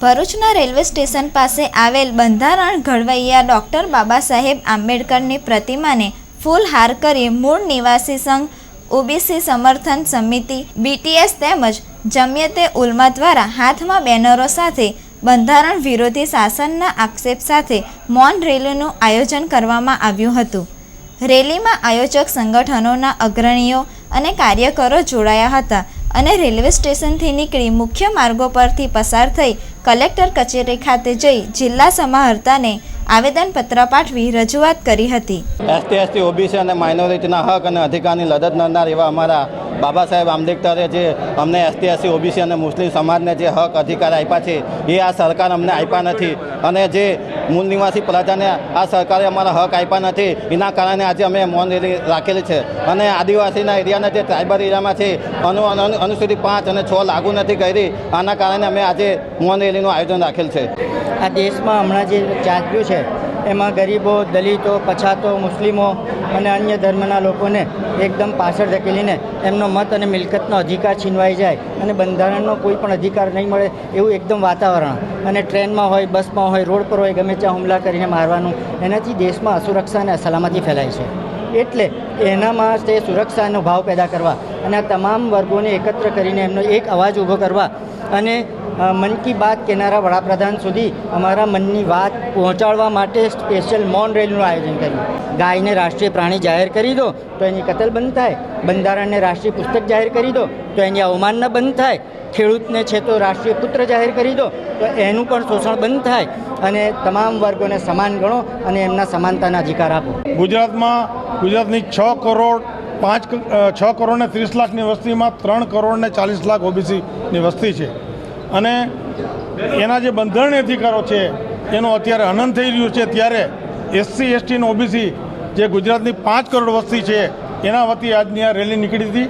ભરૂચના railway station પાસે આવેલ બંધારણ ઘડવૈયા ડૉક્ટર બાબા સાહેબ આંબેડકરની પ્રતિમાને ફૂલહાર કરી મૂળ નિવાસી સંઘ, ઓબીસી સમર્થન સમિતિ બીટીએસ તેમજ જમિયતે ઉલમા દ્વારા હાથમાં બેનરો સાથે બંધારણ વિરોધી શાસનના આક્ષેપ સાથે મૌન રેલીનું આયોજન કરવામાં આવ્યું હતું. રેલીમાં આયોજક સંગઠનોના અગ્રણીઓ અને કાર્યકરો જોડાયા હતા અને રેલવે સ્ટેશનથી નીકળી મુખ્ય માર્ગો પરથી પસાર થઈ કલેક્ટર કચેરી ખાતે જઈ જિલ્લા સમાહર્તાને આવેદનપત્ર પાઠવી રજૂઆત કરી હતી. એસટી એસટી, ઓબીસી અને માઇનોરિટીના હક અને અધિકારની લડત લડનાર એવા અમારા બાબા સાહેબ આંબેડકરે જે અમને એસટી એસટી, ઓબીસી અને મુસ્લિમ સમાજને જે હક અધિકાર આપ્યા છે, એ આ સરકાર અમને આપ્યા નથી. અને જે મૂળ નિવાસી પ્રજાને આ સરકારે અમારા હક આપ્યા નથી. એના કારણે આજે અમે મૌન રેલી રાખેલી છે. અને આદિવાસીના એરિયાના જે ટ્રાઇબલ એરિયામાં છે અનુ, અનુ- અનુસૂચિત પાંચ અને છ લાગુ નથી કરી. આના કારણે અમે આજે મૌન રેલીનું આયોજન રાખેલ છે. આ દેશમાં હમણાં જે ચાલ્યું છે એમાં ગરીબો, દલિતો, પછાતો, મુસ્લિમો અને અન્ય ધર્મના લોકોને એકદમ પાછળ ધકેલીને એમનો મત અને મિલકતનો અધિકાર છીનવાઈ જાય અને બંધારણનો કોઈ પણ અધિકાર નહીં મળે એવું એકદમ વાતાવરણ. અને ટ્રેનમાં હોય, બસમાં હોય, રોડ પર હોય, ગમે ત્યાં હુમલા કરીને મારવાનું એનાથી દેશમાં અસુરક્ષા અને અસલામતી ફેલાય છે. એટલે એનામાં તે સુરક્ષાનો ભાવ પેદા કરવા અને આ તમામ વર્ગોને એકત્ર કરીને એમનો એક અવાજ ઊભો કરવા અને મન કી બાત કહેનારા વડાપ્રધાન સુધી અમારા મનની વાત પહોંચાડવા માટે સ્પેશિયલ મૌન રેલીનું આયોજન કર્યું. ગાયને રાષ્ટ્રીય પ્રાણી જાહેર કરી દો, તો એની કતલ બંધ થાય. બંધારણને રાષ્ટ્રીય પુસ્તક જાહેર કરી દો, તો એની અવમાનના બંધ થાય. ખેડૂતને છે તો રાષ્ટ્રીય પુત્ર જાહેર કરી દો, તો એનું પણ શોષણ બંધ થાય. અને તમામ વર્ગોને સમાન ગણો અને એમના સમાનતાના અધિકાર આપો. ગુજરાતમાં ગુજરાતની છ કરોડ પાંચ છ કરોડ ને ત્રીસ લાખની વસ્તીમાં ત્રણ કરોડ ને ચાલીસ લાખ ઓબીસીની વસ્તી છે. અને એના જે બંધારણીય અધિકારો છે, એનો અત્યારે હનન થઈ રહ્યું છે ત્યારે એસસી એસટી અને ઓબીસી જે ગુજરાતની પાંચ કરોડ વસ્તી છે, એના વતી આજની આ રેલી નીકળી હતી.